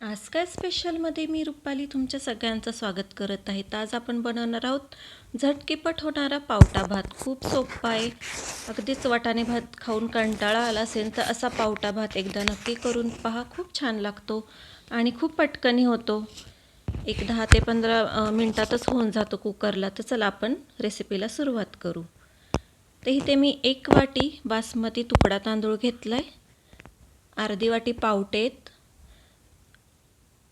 आज काय स्पेशलमध्ये मी रुपाली तुमच्या सगळ्यांचं स्वागत करत आहे. तर आज आपण बनवणार आहोत झटकीपट होणारा पावटा भात. खूप सोपा आहे. अगदीच वाटाणे भात खाऊन कंटाळा आला असेल तर असा पावटा भात एकदा नक्की करून पहा. खूप छान लागतो आणि खूप पटकनी होतो. एक दहा ते पंधरा मिनटातच होऊन जातो कुकरला. तर चला आपण रेसिपीला सुरुवात करू. तर इथे मी एक वाटी बासमती तुकडा तांदूळ घेतला आहे अर्धी वाटी पावटेत.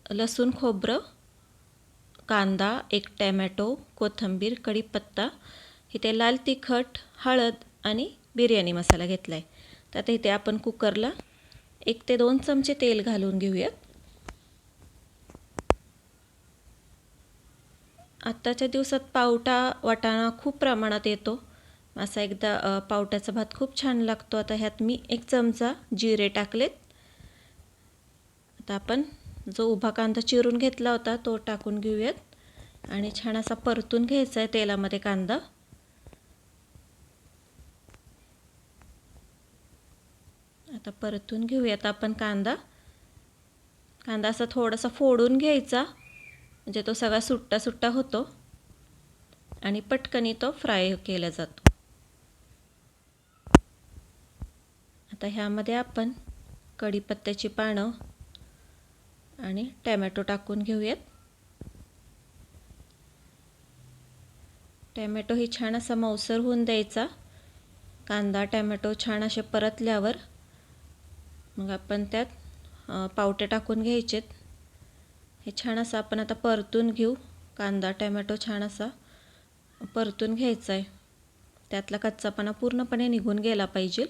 लसूण खोबरं कांदा एक टॅमॅटो कोथिंबीर कढीपत्ता इथे लाल तिखट हळद आणि बिर्याणी मसाला घेतला आहे तर आता इथे आपण कुकरला एक ते दोन चमचे तेल घालून घेऊयात. आत्ताच्या दिवसात पावटा वाटाणा खूप प्रमाणात येतो. असा एकदा पावट्याचा भात खूप छान लागतो. आता ह्यात मी एक चमचा जिरे टाकलेत. आता आपण जो उभा कांदा चिरून घेतला होता तो टाकून घेऊयात. आणि छान असा परतून घ्यायचा आहे तेलामध्ये कांदा. आता परतून घेऊयात आपण कांदा. कांदा असा थोडासा फोडून घ्यायचा म्हणजे तो सगळा सुट्टा सुट्टा होतो. आणि पटकनी तो फ्राय केला जातो. आता ह्यामध्ये आपण कढीपत्त्याची पानं आणि टॅमॅटो टाकून घेऊयात. टॅमॅटो ही छान असा मौसर होऊन द्यायचा. कांदा टॅमॅटो छान असे परतल्यावर मग आपण त्यात पावटे टाकून घ्यायचेत. हे छान असं आपण आता परतून घेऊ. कांदा टॅमॅटो छान असा परतून घ्यायचा आहे त्यातला कच्चापणा पूर्णपणे निघून गेला पाहिजे.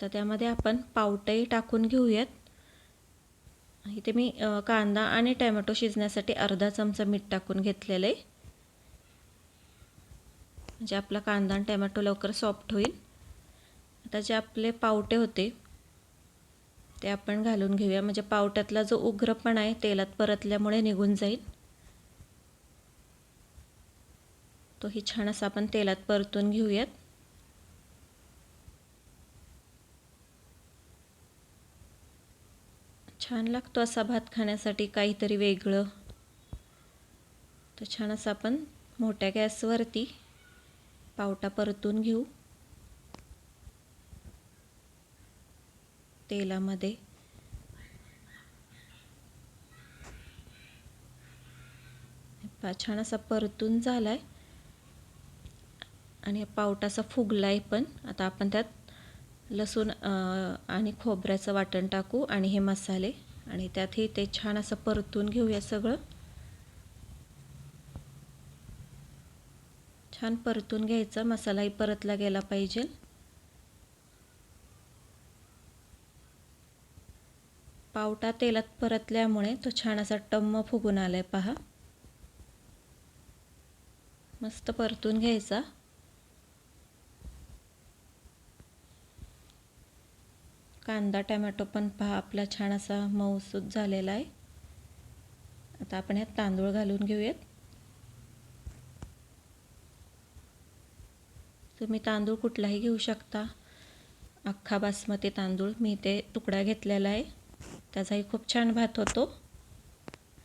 तर त्यामध्ये आपण पावटंही टाकून घेऊयात. इथे मी कांदा आणि टॅमॅटो शिजण्यासाठी अर्धा चमचा मीठ टाकून घेतलेलं आहे म्हणजे आपला कांदा आणि टॅमॅटो लवकर सॉफ्ट होईल. आता जे आपले पावटे होते ते आपण घालून घेऊया. म्हणजे पावट्यातला जो उग्रपणा आहे तेलात परतल्यामुळे निघून जाईल. तोही छान असा आपण तेलात परतून घेऊयात. छान लागतो असा भात खाण्यासाठी काहीतरी वेगळं. तर छान असं आपण मोठ्या गॅसवरती पावटा परतून घेऊ. तेलामध्ये. छान असा परतून झाला आहे आणि पावटाचा फुगला आहे पण. आता आपण त्यात लसूण आणि खोबऱ्याचं वाटण टाकू आणि हे मसाले. आणि त्यातही ते छान असं परतून घेऊया सगळं. छान परतून घ्यायचा. मसालाही परतला गेला पाहिजे. पावटा तेलात परतल्यामुळे तो छान असा टम्म फुगून आलाय पहा. मस्त परतून घ्यायचा. कांदा टमॅटो पण पहा आपला छान असा मऊसूत झालेला आहे. आता आपण यात तांदूळ घालून घेऊयात. तुम्ही तांदूळ कुठलाही घेऊ शकता. अख्खा बासमती तांदूळ मी ते तुकडा घेतलेला आहे. त्याचाही खूप छान भात होतो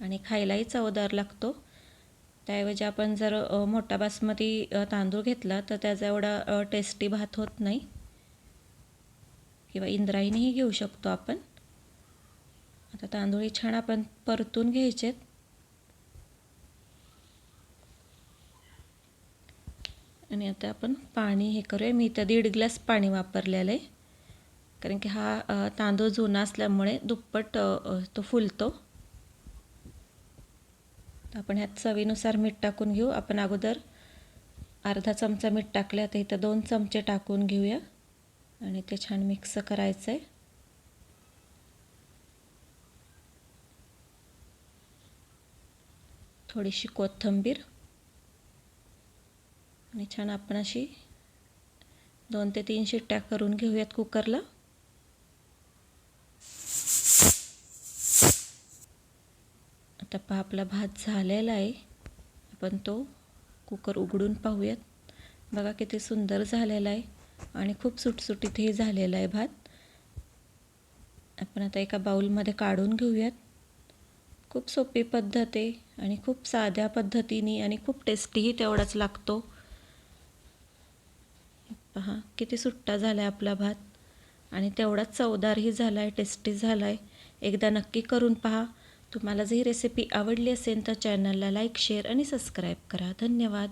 आणि खायलाही चवदार लागतो. त्याऐवजी आपण जर मोठा बासमती तांदूळ घेतला तर त्याचा एवढा टेस्टी भात होत नाही. किंवा इंद्रायणीही घेऊ शकतो आपण. आता तांदूळी छान आपण परतून घ्यायचेत. आणि आता आपण पाणी हे करूया. मी इथं दीड ग्लास पाणी वापरलेलं आहे कारण की हा तांदूळ जुना असल्यामुळे दुप्पट तो फुलतो. तर आपण ह्यात चवीनुसार मीठ टाकून घेऊ. आपण अगोदर अर्धा चमचा मीठ टाकले आता इथं दोन चमचे टाकून घेऊया. आणि ते छान मिक्स करायचं आहे थोडीशी कोथिंबीर. आणि छान आपण अशी दोन ते तीन शिट्ट्या करून घेऊयात कुकरला. आता पहा आपला भात झालेला आहे. आपण तो कुकर उघडून पाहूयात. बघा किती सुंदर झालेला आहे. आणि खूप सुटसुटीतही झालेला आहे भात. आपण आता एका बाऊलमध्ये काढून घेऊयात. खूप सोपी पद्धत आहे आणि खूप साध्या पद्धतीने आणि खूप टेस्टीही तेवढाच लागतो. पहा किती सुट्टा झाला आहे आपला भात. आणि तेवढाच चवदारही झाला आहे टेस्टी झाला आहे एकदा नक्की करून पहा. तुम्हाला जर ही रेसिपी आवडली असेल तर चॅनलला लाईक शेअर आणि सबस्क्राईब करा. धन्यवाद.